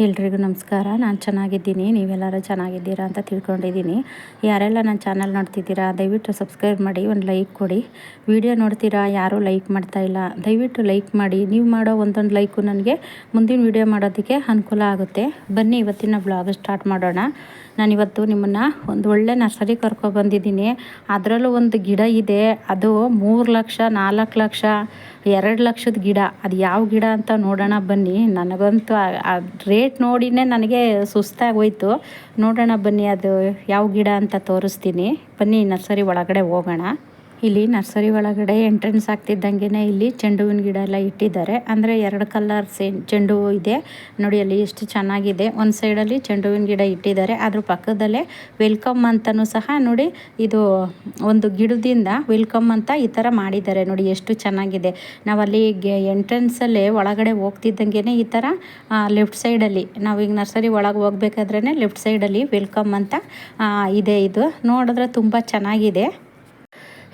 ಎಲ್ರಿಗೂ ನಮಸ್ಕಾರ. ನಾನು ಚೆನ್ನಾಗಿದ್ದೀನಿ. ನೀವೆಲ್ಲರೂ ಚೆನ್ನಾಗಿದ್ದೀರಾ ಅಂತ ತಿಳ್ಕೊಂಡಿದ್ದೀನಿ. ಯಾರೆಲ್ಲ ನನ್ನ ಚಾನಲ್ ನೋಡ್ತಿದ್ದೀರಾ, ದಯವಿಟ್ಟು ಸಬ್ಸ್ಕ್ರೈಬ್ ಮಾಡಿ, ಒಂದು ಲೈಕ್ ಕೊಡಿ. ವಿಡಿಯೋ ನೋಡ್ತೀರಾ, ಯಾರೂ ಲೈಕ್ ಮಾಡ್ತಾ ಇಲ್ಲ, ದಯವಿಟ್ಟು ಲೈಕ್ ಮಾಡಿ. ನೀವು ಮಾಡೋ ಒಂದೊಂದು ಲೈಕು ನನಗೆ ಮುಂದಿನ ವಿಡಿಯೋ ಮಾಡೋದಕ್ಕೆ ಅನುಕೂಲ ಆಗುತ್ತೆ. ಬನ್ನಿ, ಇವತ್ತಿನ ಬ್ಲಾಗ್ ಸ್ಟಾರ್ಟ್ ಮಾಡೋಣ. ನಾನಿವತ್ತು ನಿಮ್ಮನ್ನು ಒಂದು ಒಳ್ಳೆ ನರ್ಸರಿ ಕರ್ಕೊಬಂದಿದ್ದೀನಿ ಅದರಲ್ಲೂ ಒಂದು ಗಿಡ ಇದೆ. ಅದು ಮೂರು ಲಕ್ಷ, ನಾಲ್ಕು ಲಕ್ಷ, ಎರಡು ಲಕ್ಷದ ಗಿಡ. ಅದು ಯಾವ ಗಿಡ ಅಂತ ನೋಡೋಣ ಬನ್ನಿ. ನನಗಂತೂ ಆ ರೇಟ್ ನೋಡಿನೇ ನನಗೆ ಸುಸ್ತಾಗಿ ಹೋಯ್ತು ನೋಡೋಣ ಬನ್ನಿ ಅದು ಯಾವ ಗಿಡ ಅಂತ ತೋರಿಸ್ತೀನಿ. ಬನ್ನಿ ನರ್ಸರಿ ಒಳಗಡೆ ಹೋಗೋಣ. ಇಲ್ಲಿ ನರ್ಸರಿ ಒಳಗಡೆ ಎಂಟ್ರೆನ್ಸ್ ಆಗ್ತಿದ್ದಂಗೆ ಇಲ್ಲಿ ಚೆಂಡು ಹೂವಿನ ಗಿಡ ಎಲ್ಲ ಇಟ್ಟಿದ್ದಾರೆ. ಅಂದರೆ ಎರಡು ಕಲರ್ ಚೆಂಡು ಹೂವು ಇದೆ. ನೋಡಿ ಅಲ್ಲಿ ಎಷ್ಟು ಚೆನ್ನಾಗಿದೆ. ಒಂದು ಸೈಡಲ್ಲಿ ಚೆಂಡು ಹೂವಿನ ಗಿಡ ಇಟ್ಟಿದ್ದಾರೆ. ಅದ್ರ ಪಕ್ಕದಲ್ಲೇ ವೆಲ್ಕಮ್ ಅಂತಲೂ ಸಹ ನೋಡಿ ಇದು ಒಂದು ಗಿಡದಿಂದ ವೆಲ್ಕಮ್ ಅಂತ ಈ ಥರ ಮಾಡಿದ್ದಾರೆ. ನೋಡಿ ಎಷ್ಟು ಚೆನ್ನಾಗಿದೆ. ನಾವಲ್ಲಿ ಎಂಟ್ರೆನ್ಸಲ್ಲೇ ಒಳಗಡೆ ಹೋಗ್ತಿದ್ದಂಗೆ ಈ ಥರ ಲೆಫ್ಟ್ ಸೈಡಲ್ಲಿ ಈಗ ನರ್ಸರಿ ಒಳಗೆ ಹೋಗ್ಬೇಕಾದ್ರೇ ಲೆಫ್ಟ್ ಸೈಡಲ್ಲಿ ವೆಲ್ಕಮ್ ಅಂತ ಇದೆ ಇದು. ನೋಡಿದ್ರೆ ತುಂಬ ಚೆನ್ನಾಗಿದೆ.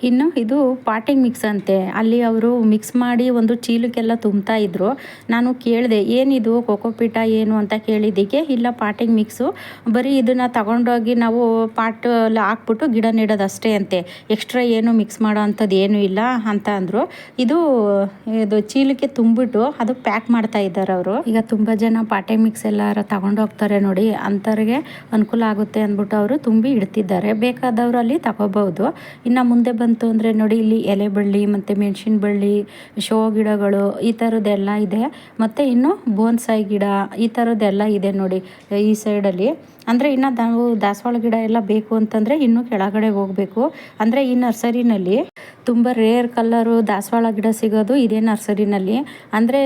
ಇನ್ನು ಇದು ಪಾಟಿಂಗ್ ಮಿಕ್ಸ್ ಅಂತೆ. ಅಲ್ಲಿ ಅವರು ಮಿಕ್ಸ್ ಮಾಡಿ ಒಂದು ಚೀಲಕ್ಕೆಲ್ಲ ತುಂಬ್ತಾ ಇದ್ರು. ನಾನು ಕೇಳಿದೆ ಏನಿದು ಕೋಕೋಪೀಟ ಏನು? ಅಂತ ಕೇಳಿದ್ದಕ್ಕೆ, ಇಲ್ಲ, ಪಾಟಿಂಗ್ ಮಿಕ್ಸು. ಬರೀ ಇದನ್ನು ತಗೊಂಡೋಗಿ ನಾವು ಪಾಟಲ್ಲಿ ಹಾಕ್ಬಿಟ್ಟು ಗಿಡ ನೆಡೋದು ಅಷ್ಟೇ ಅಂತೆ. ಎಕ್ಸ್ಟ್ರಾ ಏನು ಮಿಕ್ಸ್ ಮಾಡೋ ಅಂಥದ್ದು ಏನೂ ಇಲ್ಲ, ಅಂತ ಅಂದರು. ಇದು ಇದು ಚೀಲಕ್ಕೆ ತುಂಬಿಟ್ಟು ಅದು ಪ್ಯಾಕ್ ಮಾಡ್ತಾ ಇದ್ದಾರೆ ಅವರು. ಈಗ ತುಂಬ ಜನ ಪಾಟಿಂಗ್ ಮಿಕ್ಸ್ ಎಲ್ಲಾರ ತಗೊಂಡೋಗ್ತಾರೆ ನೋಡಿ, ಅಂಥವ್ರಿಗೆ ಅನುಕೂಲ ಆಗುತ್ತೆ ಅಂದ್ಬಿಟ್ಟು ಅವರು ತುಂಬಿ ಇಡ್ತಿದ್ದಾರೆ. ಬೇಕಾದವರು ಅಲ್ಲಿ ತಗೋಬಹುದು. ಇನ್ನು ಮುಂದೆ ಬಂದು ಬಂತು ಅಂದರೆ ನೋಡಿ ಇಲ್ಲಿ ಎಲೆ ಬಳ್ಳಿ, ಮತ್ತು ಮೆಣಸಿನ ಬಳ್ಳಿ, ಶೋ ಗಿಡಗಳು, ಈ ಥರದ್ದೆಲ್ಲ ಇದೆ. ಮತ್ತು ಇನ್ನು ಬೋನ್ಸಾಯಿ ಗಿಡ, ಈ ಥರದ್ದೆಲ್ಲ ಇದೆ ನೋಡಿ ಈ ಸೈಡಲ್ಲಿ ಅಂದರೆ ಇನ್ನು ನಾವು ದಾಸವಾಳ ಗಿಡ ಎಲ್ಲ ಬೇಕು ಅಂತಂದರೆ ಇನ್ನೂ ಕೆಳಗಡೆ ಹೋಗಬೇಕು. ಅಂದರೆ ಈ ನರ್ಸರಿನಲ್ಲಿ ತುಂಬ ರೇರ್ ಕಲ್ಲರು ದಾಸವಾಳ ಗಿಡ ಸಿಗೋದು ಇದೇ ನರ್ಸರಿನಲ್ಲಿ. ಅಂದರೆ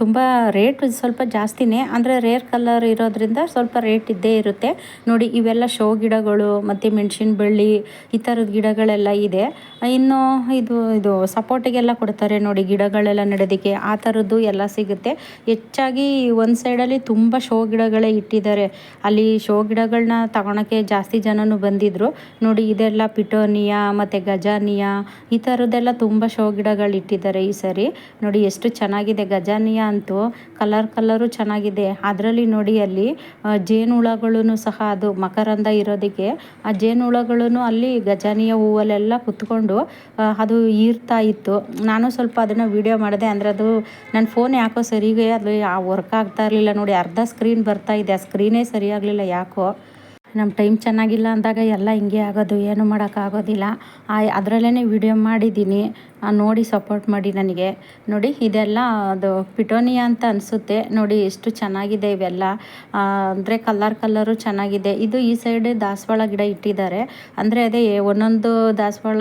ತುಂಬ ರೇಟ್ ಸ್ವಲ್ಪ ಜಾಸ್ತಿನೇ, ಅಂದರೆ ರೇರ್ ಕಲರ್ ಇರೋದ್ರಿಂದ ಸ್ವಲ್ಪ ರೇಟ್ ಇದ್ದೇ ಇರುತ್ತೆ. ನೋಡಿ, ಇವೆಲ್ಲ ಶೋ ಗಿಡಗಳು, ಮತ್ತು ಮೆಣಸಿನ ಬಳ್ಳಿ ಈ ಥರದ ಗಿಡಗಳೆಲ್ಲ ಇದೆ. ಇನ್ನು ಇದು ಇದು ಸಪೋರ್ಟಿಗೆಲ್ಲ ಕೊಡ್ತಾರೆ ನೋಡಿ ಗಿಡಗಳೆಲ್ಲ ನೆಡೋದಕ್ಕೆ, ಆ ಥರದ್ದು ಎಲ್ಲ ಸಿಗುತ್ತೆ. ಹೆಚ್ಚಾಗಿ ಒಂದು ಸೈಡಲ್ಲಿ ತುಂಬ ಶೋ ಗಿಡಗಳೇ ಇಟ್ಟಿದ್ದಾರೆ. ಅಲ್ಲಿ ಶೋ ಗಿಡಗಳನ್ನ ತಗೊಳಕ್ಕೆ ಜಾಸ್ತಿ ಜನನು ಬಂದಿದ್ರು. ನೋಡಿ, ಇದೆಲ್ಲ ಪಿಟೋನಿಯಾ ಮತ್ತು ಗಜಾನಿಯಾ, ಈ ಥರದ್ದೆಲ್ಲ ತುಂಬ ಶೋ ಗಿಡಗಳು ಇಟ್ಟಿದ್ದಾರೆ ಈ ಸರಿ. ನೋಡಿ, ಎಷ್ಟು ಚೆನ್ನಾಗಿದೆ ಗಜಾನಿಯಾ ಅಂತೂ. ಕಲರ್ ಕಲರು ಚೆನ್ನಾಗಿದೆ. ಅದರಲ್ಲಿ ನೋಡಿ ಅಲ್ಲಿ ಜೇನುಹುಳಗಳೂ ಸಹ ಅದು ಮಕರಂದ ಇರೋದಕ್ಕೆ, ಆ ಜೇನುಹುಳಗಳೂ ಅಲ್ಲಿ ಗಜಾನಿಯ ಹೂವಲ್ಲೆಲ್ಲ ಕುತ್ಕೊಂಡು ಅದು ಈರ್ತಾ ಇತ್ತು. ನಾನು ಸ್ವಲ್ಪ ಅದನ್ನು ವೀಡಿಯೋ ಮಾಡಿದೆ. ಅಂದರೆ ಅದು ನನ್ನ ಫೋನ್ ಯಾಕೋ ಸರಿಗೆ ಅದು ವರ್ಕ್ ಆಗ್ತಾ ಇರಲಿಲ್ಲ. ನೋಡಿ, ಅರ್ಧ ಸ್ಕ್ರೀನ್ ಬರ್ತಾ ಇದೆ. ಆ ಸ್ಕ್ರೀನೇ ಸರಿಯಾಗಲಿಲ್ಲ. ಯಾಕೋ? ನಮ್ಮ ಟೈಮ್ ಚೆನ್ನಾಗಿಲ್ಲ ಅಂದಾಗ ಎಲ್ಲ ಹಿಂಗೆ ಆಗೋದು ಏನು ಮಾಡೋಕ್ಕಾಗೋದಿಲ್ಲ ಅದರಲ್ಲೇ ವಿಡಿಯೋ ಮಾಡಿದ್ದೀನಿ. ನೋಡಿ ಸಪೋರ್ಟ್ ಮಾಡಿ ನನಗೆ. ನೋಡಿ, ಇದೆಲ್ಲ ಅದು ಪಿಟೋನಿಯಾ ಅಂತ ಅನಿಸುತ್ತೆ. ನೋಡಿ, ಎಷ್ಟು ಚೆನ್ನಾಗಿದೆ ಇವೆಲ್ಲ. ಅಂದರೆ ಕಲ್ಲರ್ ಕಲ್ಲರು ಚೆನ್ನಾಗಿದೆ. ಇದು ಈ ಸೈಡ್ ದಾಸವಾಳ ಗಿಡ ಇಟ್ಟಿದ್ದಾರೆ. ಅಂದರೆ ಅದೇ ಒಂದೊಂದು ದಾಸವಾಳ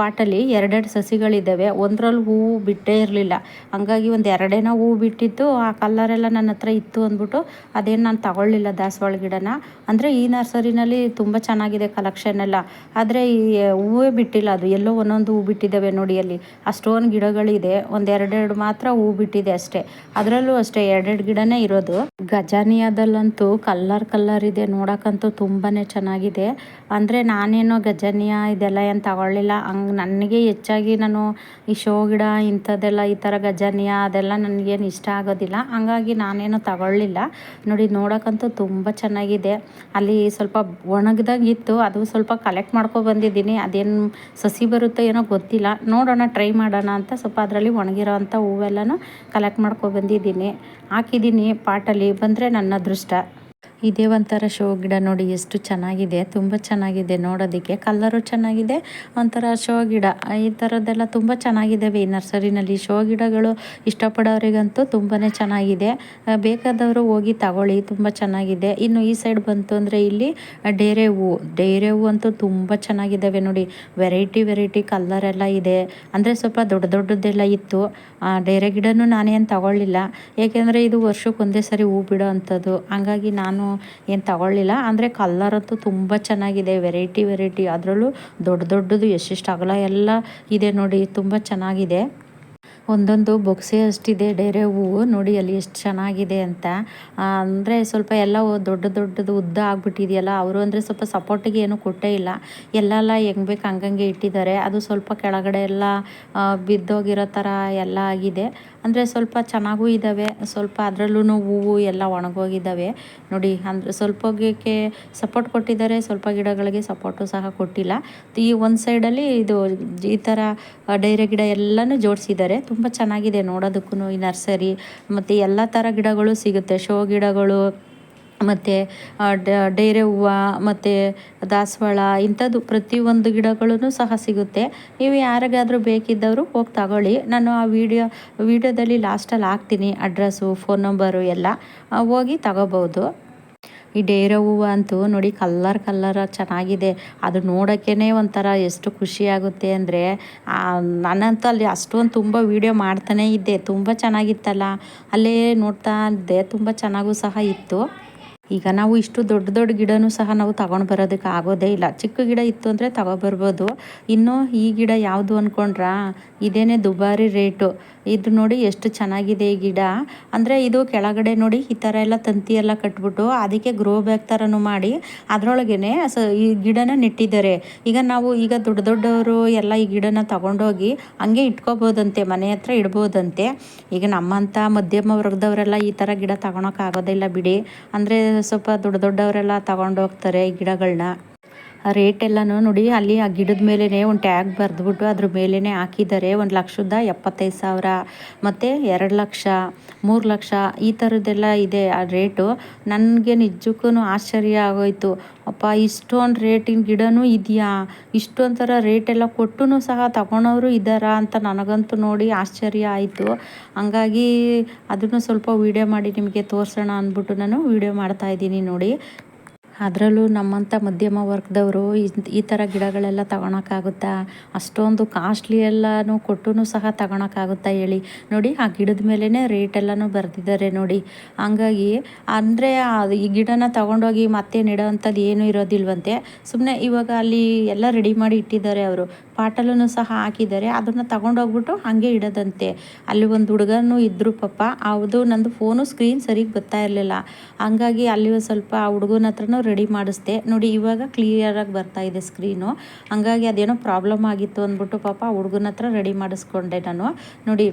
ಪಾಟಲ್ಲಿ ಎರಡೆರಡು ಸಸಿಗಳಿದ್ದಾವೆ. ಒಂದರಲ್ಲಿ ಹೂವು ಬಿಟ್ಟೇ ಇರಲಿಲ್ಲ. ಹಂಗಾಗಿ ಒಂದು ಎರಡೇನೋ ಹೂವು ಬಿಟ್ಟಿತ್ತು. ಆ ಕಲ್ಲರೆಲ್ಲ ನನ್ನ ಹತ್ರ ಇತ್ತು ಅಂದ್ಬಿಟ್ಟು ಅದೇನು ನಾನು ತಗೊಳ್ಳಿಲ್ಲ ದಾಸವಾಳ ಗಿಡನ. ಅಂದರೆ ಈ ನರ್ಸರಿನಲ್ಲಿ ತುಂಬ ಚೆನ್ನಾಗಿದೆ ಕಲೆಕ್ಷನ್ ಎಲ್ಲ. ಆದರೆ ಈ ಹೂವೇ ಬಿಟ್ಟಿಲ್ಲ. ಅದು ಎಲ್ಲೋ ಒಂದೊಂದು ಹೂ ಬಿಟ್ಟಿದ್ದಾವೆ ನೋಡಿ ಅಲ್ಲಿ ಆ ಸ್ಟೋನ್ ಗಿಡಗಳಿದೆ. ಒಂದೆರಡೆರಡು ಮಾತ್ರ ಹೂ ಬಿಟ್ಟಿದೆ ಅಷ್ಟೇ. ಅದರಲ್ಲೂ ಅಷ್ಟೇ ಎರಡೆರಡು ಗಿಡನೇ ಇರೋದು. ಗಜಾನಿಯಾದಲ್ಲಂತೂ ಕಲ್ಲರ್ ಕಲ್ಲರ್ ಇದೆ. ನೋಡೋಕ್ಕಂತೂ ತುಂಬಾ ಚೆನ್ನಾಗಿದೆ. ಅಂದರೆ ನಾನೇನೋ ಗಜಾನಿಯಾ ಇದೆಲ್ಲ ಏನು ತಗೊಳ್ಳಿಲ್ಲ. ಹಂಗೆ ನನಗೆ ಹೆಚ್ಚಾಗಿ ನಾನು ಈ ಶೋ ಗಿಡ, ಇಂಥದ್ದೆಲ್ಲ ಈ ಥರ ಗಜಾನಿಯಾ ಅದೆಲ್ಲ ನನಗೇನು ಇಷ್ಟ ಆಗೋದಿಲ್ಲ. ಹಂಗಾಗಿ ನಾನೇನೋ ತಗೊಳ್ಳಿಲ್ಲ. ನೋಡಿ, ನೋಡೋಕ್ಕಂತೂ ತುಂಬ ಚೆನ್ನಾಗಿದೆ. ಅಲ್ಲಿ ಸ್ವಲ್ಪ ಒಣಗಿದಾಗಿತ್ತು. ಅದು ಸ್ವಲ್ಪ ಕಲೆಕ್ಟ್ ಮಾಡ್ಕೊ ಬಂದಿದ್ದೀನಿ. ಅದೇನು ಸಸಿ ಬರುತ್ತೋ ಏನೋ ಗೊತ್ತಿಲ್ಲ. ನೋಡೋಣ ಟ್ರೈ ಮಾಡೋಣ ಅಂತ ಸ್ವಲ್ಪ ಅದರಲ್ಲಿ ಒಣಗಿರೋ ಅಂಥ ಹೂವೆಲ್ಲನೂ ಕಲೆಕ್ಟ್ ಮಾಡ್ಕೊಬಂದಿದ್ದೀನಿ ಹಾಕಿದ್ದೀನಿ ಪಾಟಲ್ಲಿ, ಬಂದರೆ ನನ್ನ ಅದೃಷ್ಟ. ಇದೇ ಒಂಥರ ಶೋ ಗಿಡ ನೋಡಿ ಎಷ್ಟು ಚೆನ್ನಾಗಿದೆ, ತುಂಬ ಚೆನ್ನಾಗಿದೆ ನೋಡೋದಕ್ಕೆ. ಕಲ್ಲರು ಚೆನ್ನಾಗಿದೆ, ಒಂಥರ ಶೋ ಗಿಡ. ಈ ಥರದ್ದೆಲ್ಲ ತುಂಬ ಚೆನ್ನಾಗಿದ್ದಾವೆ ಈ ನರ್ಸರಿನಲ್ಲಿ ಶೋ ಗಿಡಗಳು ಇಷ್ಟಪಡೋರಿಗಂತೂ ತುಂಬಾ ಚೆನ್ನಾಗಿದೆ. ಬೇಕಾದವರು ಹೋಗಿ ತಗೊಳ್ಳಿ, ತುಂಬ ಚೆನ್ನಾಗಿದೆ. ಇನ್ನು ಈ ಸೈಡ್ ಬಂತು ಅಂದರೆ ಇಲ್ಲಿ ಡೇರೆ ಹೂವು ಡೇರೆ ಹೂವು ಅಂತೂ ತುಂಬ ಚೆನ್ನಾಗಿದ್ದಾವೆ ನೋಡಿ. ವೆರೈಟಿ ವೆರೈಟಿ ಕಲ್ಲರೆಲ್ಲ ಇದೆ. ಅಂದರೆ ಸ್ವಲ್ಪ ದೊಡ್ಡ ದೊಡ್ಡದೆಲ್ಲ ಇತ್ತು. ಡೇರೆ ಗಿಡನೂ ನಾನೇನು ತಗೊಳ್ಳಿಲ್ಲ. ಏಕೆಂದರೆ ಇದು ವರ್ಷಕ್ಕೆ ಒಂದೇ ಸರಿ ಹೂ ಬಿಡೋ ಅಂಥದ್ದು. ಹಂಗಾಗಿ ನಾನು ಏನು ತಗೊಳ್ಳಿಲ್ಲ. ಅಂದರೆ ಕಲ್ಲರಂತೂ ತುಂಬ ಚೆನ್ನಾಗಿದೆ. ವೆರೈಟಿ ವೆರೈಟಿ ಅದರಲ್ಲೂ ದೊಡ್ಡ ದೊಡ್ಡದು ಎಷ್ಟೆಷ್ಟು ಅಗಲ ಎಲ್ಲ ಇದೆ ನೋಡಿ. ತುಂಬ ಚೆನ್ನಾಗಿದೆ. ಒಂದೊಂದು ಬೊಕ್ಸೆ ಅಷ್ಟಿದೆ, ಡೇರೆ ಹೂವು ನೋಡಿ ಅಲ್ಲಿ ಎಷ್ಟು ಚೆನ್ನಾಗಿದೆ ಅಂತ. ಅಂದರೆ ಸ್ವಲ್ಪ ಎಲ್ಲ ದೊಡ್ಡ ದೊಡ್ಡದು ಉದ್ದ ಆಗ್ಬಿಟ್ಟಿದೆಯಲ್ಲ, ಅವರು ಅಂದರೆ ಸ್ವಲ್ಪ ಸಪೋರ್ಟಿಗೆ ಏನು ಕೊಟ್ಟೇ ಇಲ್ಲ. ಎಲ್ಲೆಲ್ಲ ಹೆಂಗೆ ಬೇಕು ಹಂಗಂಗೆ ಇಟ್ಟಿದ್ದಾರೆ. ಅದು ಸ್ವಲ್ಪ ಕೆಳಗಡೆ ಎಲ್ಲ ಬಿದ್ದೋಗಿರೋ ಥರ ಎಲ್ಲ ಆಗಿದೆ. ಅಂದರೆ ಸ್ವಲ್ಪ ಚೆನ್ನಾಗೂ ಇದ್ದಾವೆ, ಸ್ವಲ್ಪ ಅದರಲ್ಲೂ ಹೂವು ಎಲ್ಲ ಒಣಗೋಗಿದ್ದಾವೆ. ನೋಡಿ, ಅಂದರೆ ಸ್ವಲ್ಪ ಹೋಗೋಕ್ಕೆ ಸಪೋರ್ಟ್ ಕೊಟ್ಟಿದ್ದಾರೆ, ಸ್ವಲ್ಪ ಗಿಡಗಳಿಗೆ ಸಪೋರ್ಟು ಸಹ ಕೊಟ್ಟಿಲ್ಲ. ಈ ಒಂದು ಸೈಡಲ್ಲಿ ಇದು ಈ ಥರ ಡೈರೆ ಗಿಡ ಎಲ್ಲನೂ ಜೋಡಿಸಿದ್ದಾರೆ. ತುಂಬ ಚೆನ್ನಾಗಿದೆ ನೋಡೋದಕ್ಕೂ ಈ ನರ್ಸರಿ, ಮತ್ತು ಎಲ್ಲ ಥರ ಗಿಡಗಳು ಸಿಗುತ್ತೆ. ಶೋ ಗಿಡಗಳು, ಮತ್ತು ಡೇರೆ ಹೂವು, ಮತ್ತು ದಾಸವಾಳ, ಇಂಥದ್ದು ಪ್ರತಿಯೊಂದು ಗಿಡಗಳೂ ಸಹ ಸಿಗುತ್ತೆ. ನೀವು ಯಾರಿಗಾದರೂ ಬೇಕಿದ್ದವರು ಹೋಗಿ ತಗೊಳ್ಳಿ. ನಾನು ಆ ವಿಡಿಯೋ, ವಿಡಿಯೋದಲ್ಲಿ ಲಾಸ್ಟಲ್ಲಿ ಹಾಕ್ತೀನಿ. ಅಡ್ರೆಸ್ಸು ಫೋನ್ ನಂಬರು ಎಲ್ಲ ಹೋಗಿ ತಗೋಬೋದು. ಈ ಡೇರೆ ಹೂವು ಅಂತೂ ನೋಡಿ ಕಲ್ಲರ್ ಕಲ್ಲರ್ ಚೆನ್ನಾಗಿದೆ. ಅದು ನೋಡೋಕ್ಕೇ ಒಂಥರ ಎಷ್ಟು ಖುಷಿ ಆಗುತ್ತೆ ಅಂದರೆ ನಾನಂತೂ ಅಲ್ಲಿ ಅಷ್ಟೊಂದು ತುಂಬ ವೀಡಿಯೋ ಮಾಡ್ತಾನೆ ಇದ್ದೆ. ತುಂಬ ಚೆನ್ನಾಗಿತ್ತಲ್ಲ? ಅಲ್ಲೇ ನೋಡ್ತಾ ಇದ್ದೆ. ತುಂಬ ಚೆನ್ನಾಗೂ ಸಹ ಇತ್ತು. ಈಗ ನಾವು ಇಷ್ಟು ದೊಡ್ಡ ದೊಡ್ಡ ಗಿಡನೂ ಸಹ ನಾವು ತಗೊಂಡು ಬರೋದಕ್ಕೆ ಆಗೋದೇ ಇಲ್ಲ. ಚಿಕ್ಕ ಗಿಡ ಇತ್ತು ಅಂದರೆ ತಗೊಬರ್ಬೋದು. ಇನ್ನು ಈ ಗಿಡ ಯಾವುದು ಅಂದ್ಕೊಂಡ್ರಾ ಇದೇನೆ ದುಬಾರಿ ರೇಟು. ಇದು ನೋಡಿ ಎಷ್ಟು ಚೆನ್ನಾಗಿದೆ ಈ ಗಿಡ. ಅಂದರೆ ಇದು ಕೆಳಗಡೆ ನೋಡಿ ಈ ಥರ ಎಲ್ಲ ತಂತಿ ಎಲ್ಲ ಕಟ್ಬಿಟ್ಟು ಅದಕ್ಕೆ ಗ್ರೋ ಬ್ಯಾಗ್ ಥರನೂ ಮಾಡಿ ಅದರೊಳಗೇ ಸ ಈ ಗಿಡನ ನೆಟ್ಟಿದ್ದಾರೆ. ಈಗ ನಾವು ಈಗ ದೊಡ್ಡ ದೊಡ್ಡವರು ಎಲ್ಲ ಈ ಗಿಡನ ತಗೊಂಡೋಗಿ ಹಂಗೆ ಇಟ್ಕೋಬೋದಂತೆ, ಮನೆ ಹತ್ರ ಇಡ್ಬೋದಂತೆ. ಈಗ ನಮ್ಮಂಥ ಮಧ್ಯಮ ವರ್ಗದವರೆಲ್ಲ ಈ ಥರ ಗಿಡ ತಗೊಳಕ್ಕಾಗೋದಿಲ್ಲ ಬಿಡಿ. ಅಂದರೆ ಸ್ವಲ್ಪ ದೊಡ್ಡ ದೊಡ್ಡವರೆಲ್ಲ ತಗೊಂಡೋಗ್ತಾರೆ ಗಿಡಗಳನ್ನ ರೇಟ್ ಎಲ್ಲನೂ ನೋಡಿ, ಅಲ್ಲಿ ಆ ಗಿಡದ ಮೇಲೇ ಒಂದು ಟ್ಯಾಗ್ ಬರೆದ್ಬಿಟ್ಟು ಅದ್ರ ಮೇಲೇ ಹಾಕಿದ್ದಾರೆ. ಒಂದು ಲಕ್ಷದ ಎಪ್ಪತ್ತೈದು ಸಾವಿರ, ಮತ್ತು ಎರಡು ಲಕ್ಷ, ಮೂರು ಲಕ್ಷ, ಈ ಥರದ್ದೆಲ್ಲ ಇದೆ ಆ ರೇಟು. ನನಗೆ ನಿಜಕ್ಕೂ ಆಶ್ಚರ್ಯ ಆಗೋಯ್ತು. ಅಪ್ಪ, ಇಷ್ಟೊಂದು ರೇಟಿನ ಗಿಡನೂ ಇದೆಯಾ? ಇಷ್ಟೊಂಥರ ರೇಟೆಲ್ಲ ಕೊಟ್ಟು ಸಹ ತಗೊಳೋರು ಇದ್ದಾರಾ ಅಂತ ನನಗಂತೂ ನೋಡಿ ಆಶ್ಚರ್ಯ ಆಯಿತು. ಹಂಗಾಗಿ ಅದನ್ನು ಸ್ವಲ್ಪ ವೀಡಿಯೋ ಮಾಡಿ ನಿಮಗೆ ತೋರಿಸೋಣ ಅಂದ್ಬಿಟ್ಟು ನಾನು ವೀಡಿಯೋ ಮಾಡ್ತಾಯಿದ್ದೀನಿ ನೋಡಿ. ಅದರಲ್ಲೂ ನಮ್ಮಂಥ ಮಧ್ಯಮ ವರ್ಗದವರು ಈ ಥರ ಗಿಡಗಳೆಲ್ಲ ತಗೊಳಕ್ಕಾಗುತ್ತಾ? ಅಷ್ಟೊಂದು ಕಾಸ್ಟ್ಲಿ ಎಲ್ಲನೂ ಕೊಟ್ಟು ಸಹ ತಗೊಳಕ್ಕಾಗುತ್ತಾ ಹೇಳಿ? ನೋಡಿ, ಆ ಗಿಡದ ಮೇಲೇ ರೇಟ್ ಎಲ್ಲನೂ ಬರೆದಿದ್ದಾರೆ ನೋಡಿ. ಹಂಗಾಗಿ ಅಂದರೆ ಈ ಗಿಡನ ತಗೊಂಡೋಗಿ ಮತ್ತೆ ನೆಡೋವಂಥದ್ದು ಏನೂ ಇರೋದಿಲ್ವಂತೆ. ಸುಮ್ಮನೆ ಇವಾಗ ಅಲ್ಲಿ ಎಲ್ಲ ರೆಡಿ ಮಾಡಿ ಇಟ್ಟಿದ್ದಾರೆ ಅವರು. ಪಾಟಲನ್ನು ಸಹ ಹಾಕಿದ್ದಾರೆ. ಅದನ್ನು ತಗೊಂಡೋಗ್ಬಿಟ್ಟು ಹಾಗೆ ಇಡೋದಂತೆ. ಅಲ್ಲಿ ಒಂದು ಹುಡುಗನೂ ಇದ್ದರು ಪಾಪ. ಅದು ನಂದು ಫೋನು ಸ್ಕ್ರೀನ್ ಸರಿಗೆ ಬರ್ತಾ ಇರಲಿಲ್ಲ. ಹಂಗಾಗಿ ಅಲ್ಲಿ ಸ್ವಲ್ಪ ಆ ಹುಡುಗನ ಹತ್ರನೂ ರೆಡಿ ಮಾಡಿಸ್ದೆ. ನೋಡಿ, ಇವಾಗ ಕ್ಲಿಯರಾಗಿ ಬರ್ತಾ ಇದೆ ಸ್ಕ್ರೀನು ಹಂಗಾಗಿ ಅದೇನೋ ಪ್ರಾಬ್ಲಮ್ ಆಗಿತ್ತು ಅಂದ್ಬಿಟ್ಟು ಪಾಪ ಹುಡುಗನ ಹತ್ರ ರೆಡಿ ಮಾಡಿಸ್ಕೊಂಡೆ ನಾನು. ನೋಡಿ,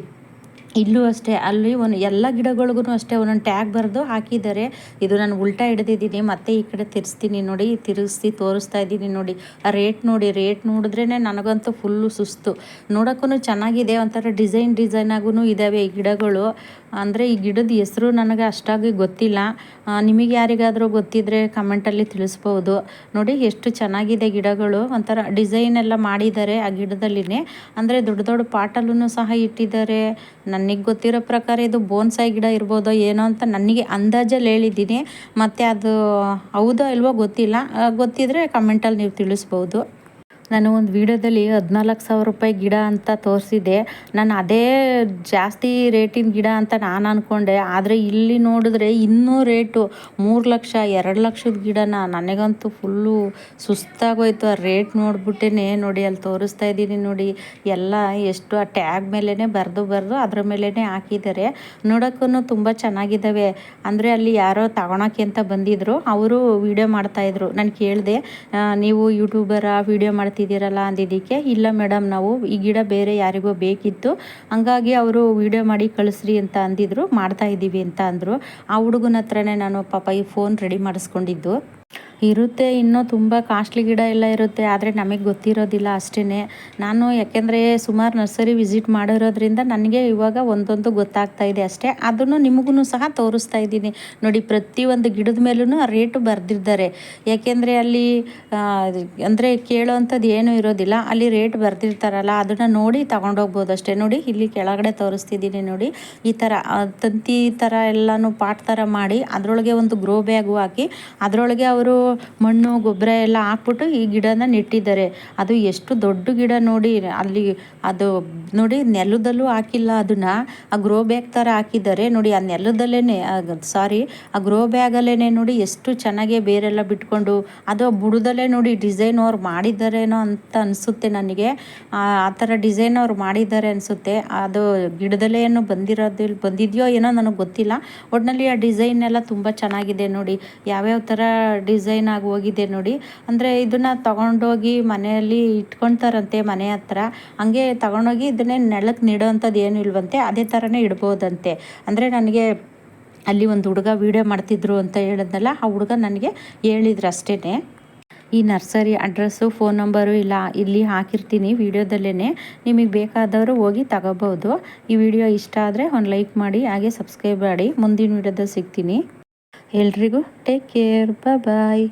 ಇಲ್ಲೂ ಅಷ್ಟೇ, ಅಲ್ಲಿ ಒಂದು ಎಲ್ಲ ಗಿಡಗಳಿಗೂ ಅಷ್ಟೇ, ಒಂದೊಂದು ಟ್ಯಾಗ್ ಬರೆದು ಹಾಕಿದ್ದಾರೆ. ಇದು ನಾನು ಉಲ್ಟಾ ಹಿಡ್ದಿದ್ದೀನಿ, ಮತ್ತೆ ಈ ಕಡೆ ತಿರ್ಸ್ತೀನಿ ನೋಡಿ ತಿರುಗಿಸಿ ತೋರಿಸ್ತಾ ಇದ್ದೀನಿ ನೋಡಿ. ಆ ರೇಟ್ ನೋಡಿ ರೇಟ್ ನೋಡಿದ್ರೇ ನನಗಂತೂ ಫುಲ್ಲು ಸುಸ್ತು. ನೋಡೋಕ್ಕೂ ಚೆನ್ನಾಗಿದೆ, ಒಂಥರ ಡಿಸೈನ್ ಡಿಸೈನಾಗೂ ಇದ್ದಾವೆ ಈ ಗಿಡಗಳು. ಅಂದರೆ ಈ ಗಿಡದ ಹೆಸರು ನನಗೆ ಅಷ್ಟಾಗಿ ಗೊತ್ತಿಲ್ಲ. ನಿಮಗೆ ಯಾರಿಗಾದರೂ ಗೊತ್ತಿದ್ದರೆ ಕಮೆಂಟಲ್ಲಿ ತಿಳಿಸ್ಬೋದು. ನೋಡಿ, ಎಷ್ಟು ಚೆನ್ನಾಗಿದೆ ಗಿಡಗಳು. ಒಂಥರ ಡಿಸೈನ್ ಎಲ್ಲ ಮಾಡಿದ್ದಾರೆ ಆ ಗಿಡದಲ್ಲಿನೇ. ಅಂದರೆ ದೊಡ್ಡ ದೊಡ್ಡ ಪಾಟಲ್ಲೂ ಸಹ ಇಟ್ಟಿದ್ದಾರೆ. ನನಗೆ ಗೊತ್ತಿರೋ ಪ್ರಕಾರ ಇದು ಬೋನ್ಸಾಯಿ ಗಿಡ ಇರ್ಬೋದು ಏನೋ ಅಂತ ನನಗೆ ಅಂದಾಜಲ್ಲಿ ಹೇಳಿದ್ದೀನಿ. ಮತ್ತು ಅದು ಹೌದೋ ಇಲ್ವೋ ಗೊತ್ತಿಲ್ಲ. ಗೊತ್ತಿದ್ದರೆ ಕಮೆಂಟಲ್ಲಿ ನೀವು ತಿಳಿಸ್ಬೋದು. ನಾನು ಒಂದು ವೀಡಿಯೋದಲ್ಲಿ ಹದಿನಾಲ್ಕು ಸಾವಿರ ರೂಪಾಯಿ ಗಿಡ ಅಂತ ತೋರಿಸಿದ್ದೆ. ನಾನು ಅದೇ ಜಾಸ್ತಿ ರೇಟಿನ ಗಿಡ ಅಂತ ನಾನು ಅಂದ್ಕೊಂಡೆ ಆದರೆ ಇಲ್ಲಿ ನೋಡಿದ್ರೆ ಇನ್ನೂ ರೇಟು ಮೂರು ಲಕ್ಷ, ಎರಡು ಲಕ್ಷದ ಗಿಡನ. ನನಗಂತೂ ಫುಲ್ಲು ಸುಸ್ತಾಗೋಯ್ತು. ಆ ರೇಟ್ ನೋಡಿಬಿಟ್ಟೇ ನೋಡಿ, ಅಲ್ಲಿ ತೋರಿಸ್ತಾ ಇದ್ದೀನಿ ನೋಡಿ. ಎಲ್ಲ ಎಷ್ಟು ಆ ಟ್ಯಾಗ್ ಮೇಲೇ ಬರೆದು ಬರೆದು ಅದ್ರ ಮೇಲೇ ಹಾಕಿದ್ದಾರೆ. ನೋಡೋಕ್ಕೂ ತುಂಬ ಚೆನ್ನಾಗಿದ್ದಾವೆ. ಅಂದರೆ ಅಲ್ಲಿ ಯಾರೋ ತಗೊಳಕ್ಕೆ ಅಂತ ಬಂದಿದ್ದರು ಅವರು ವೀಡಿಯೋ ಮಾಡ್ತಾಯಿದ್ರು ನಾನು ಕೇಳಿದೆ ನೀವು ಯೂಟ್ಯೂಬರ ವೀಡಿಯೋ ಮಾಡ್ತಿದ್ದೀರಲ್ಲ ಅಂದಿದ್ದಕ್ಕೆ, ಇಲ್ಲ ಮೇಡಮ್, ನಾವು ಈ ಗಿಡ ಬೇರೆ ಯಾರಿಗೋ ಬೇಕಿತ್ತು, ಹಂಗಾಗಿ ಅವರು ವೀಡಿಯೋ ಮಾಡಿ ಕಳಿಸ್ರಿ ಅಂತ ಅಂದಿದ್ರು, ಮಾಡ್ತಾ ಇದ್ದೀವಿ ಅಂತ ಅಂದರು. ಆ ಹುಡುಗನ ಹತ್ರನೇ ನಾನು ಪಾಪ ಈ ಫೋನ್ ರೆಡಿ ಮಾಡಿಸ್ಕೊಂಡಿದ್ದು. ಇರುತ್ತೆ, ಇನ್ನೂ ತುಂಬ ಕಾಸ್ಟ್ಲಿ ಗಿಡ ಎಲ್ಲ ಇರುತ್ತೆ, ಆದರೆ ನಮಗೆ ಗೊತ್ತಿರೋದಿಲ್ಲ ಅಷ್ಟೇ ನಾನು ಯಾಕೆಂದರೆ ಸುಮಾರು ನರ್ಸರಿ ವಿಸಿಟ್ ಮಾಡಿರೋದ್ರಿಂದ ನನಗೆ ಇವಾಗ ಒಂದೊಂದು ಗೊತ್ತಾಗ್ತಾ ಇದೆ ಅಷ್ಟೇ. ಅದನ್ನು ನಿಮಗೂ ಸಹ ತೋರಿಸ್ತಾ ಇದ್ದೀನಿ. ನೋಡಿ, ಪ್ರತಿಯೊಂದು ಗಿಡದ ಮೇಲೂ ರೇಟು ಬರೆದಿದ್ದಾರೆ. ಯಾಕೆಂದರೆ ಅಲ್ಲಿ ಅಂದರೆ ಕೇಳೋ ಅಂಥದ್ದು ಏನೂ ಇರೋದಿಲ್ಲ. ಅಲ್ಲಿ ರೇಟ್ ಬರೆದಿರ್ತಾರಲ್ಲ, ಅದನ್ನು ನೋಡಿ ತಗೊಂಡೋಗ್ಬೋದು ಅಷ್ಟೇ. ನೋಡಿ, ಇಲ್ಲಿ ಕೆಳಗಡೆ ತೋರಿಸ್ತಿದ್ದೀನಿ ನೋಡಿ. ಈ ಥರ ತಂತಿ ಥರ ಎಲ್ಲನೂ ಪಾಟ್ ಥರ ಮಾಡಿ, ಅದರೊಳಗೆ ಒಂದು ಗ್ರೋ ಬ್ಯಾಗು ಹಾಕಿ, ಅದರೊಳಗೆ ಅವರು ಮಣ್ಣು, ಗೊಬ್ಬರ ಎಲ್ಲ ಹಾಕ್ಬಿಟ್ಟು ಈ ಗಿಡನ ನೆಟ್ಟಿದ್ದಾರೆ. ಅದು ಎಷ್ಟು ದೊಡ್ಡ ಗಿಡ ನೋಡಿ, ಅಲ್ಲಿ ಅದು ನೋಡಿ ನೆಲದಲ್ಲೂ ಹಾಕಿಲ್ಲ ಅದನ್ನು. ಆ ಗ್ರೋ ಬ್ಯಾಗ್ ಥರ ಹಾಕಿದ್ದಾರೆ. ನೋಡಿ ಆ ನೆಲದಲ್ಲೇ ಸಾರಿ ಆ ಗ್ರೋ ಬ್ಯಾಗಲ್ಲೇ ನೋಡಿ ಎಷ್ಟು ಚೆನ್ನಾಗಿ ಬೇರೆಲ್ಲ ಬಿಟ್ಕೊಂಡು, ಅದು ಬುಡದಲ್ಲೇ ನೋಡಿ ಡಿಸೈನ್ ಅವ್ರು ಮಾಡಿದ್ದಾರೇನೋ ಅಂತ ಅನಿಸುತ್ತೆ ನನಗೆ. ಆ ಥರ ಡಿಸೈನ್ ಅವ್ರು ಮಾಡಿದ್ದಾರೆ ಅನಿಸುತ್ತೆ. ಅದು ಗಿಡದಲ್ಲೇ ಏನು ಬಂದಿರೋದು ಬಂದಿದೆಯೋ ಏನೋ ನನಗೆ ಗೊತ್ತಿಲ್ಲ. ಒಟ್ಟಿನಲ್ಲಿ ಆ ಡಿಸೈನ್ ಎಲ್ಲ ತುಂಬ ಚೆನ್ನಾಗಿದೆ ನೋಡಿ. ಯಾವ್ಯಾವ ಥರ ಡಿಸೈನ್ ಡಿಸೈನ್ ಆಗಿ ಹೋಗಿದೆ ನೋಡಿ. ಅಂದರೆ ಇದನ್ನು ತಗೊಂಡೋಗಿ ಮನೆಯಲ್ಲಿ ಇಟ್ಕೊಳ್ತಾರಂತೆ ಮನೆ ಹತ್ರ. ಹಂಗೆ ತಗೊಂಡೋಗಿ ಇದನ್ನೇ ನೆಲಕ್ಕೆ ನೀಡೋವಂಥದ್ದು ಏನು ಇಲ್ವಂತೆ, ಅದೇ ಥರನೇ ಇಡ್ಬೋದಂತೆ. ಅಂದರೆ ನನಗೆ ಅಲ್ಲಿ ಒಂದು ಹುಡುಗ ವೀಡಿಯೋ ಮಾಡ್ತಿದ್ರು ಅಂತ ಹೇಳಿದ್ನಲ್ಲ, ಆ ಹುಡುಗ ನನಗೆ ಹೇಳಿದ್ರು ಅಷ್ಟೇ ಈ ನರ್ಸರಿ ಅಡ್ರೆಸ್ಸು, ಫೋನ್ ನಂಬರು ಇಲ್ಲ, ಇಲ್ಲಿ ಹಾಕಿರ್ತೀನಿ ವಿಡಿಯೋದಲ್ಲೇ ನಿಮಗೆ ಬೇಕಾದವರು ಹೋಗಿ ತಗೋಬೋದು. ಈ ವಿಡಿಯೋ ಇಷ್ಟ ಆದರೆ ಒಂದು ಲೈಕ್ ಮಾಡಿ, ಹಾಗೆ ಸಬ್ಸ್ಕ್ರೈಬ್ ಮಾಡಿ. ಮುಂದಿನ ವಿಡಿಯೋದಲ್ಲಿ ಸಿಗ್ತೀನಿ. ಎಲ್ರಿಗೂ ಟೇಕ್ ಕೇರ್ ಬಾಯ್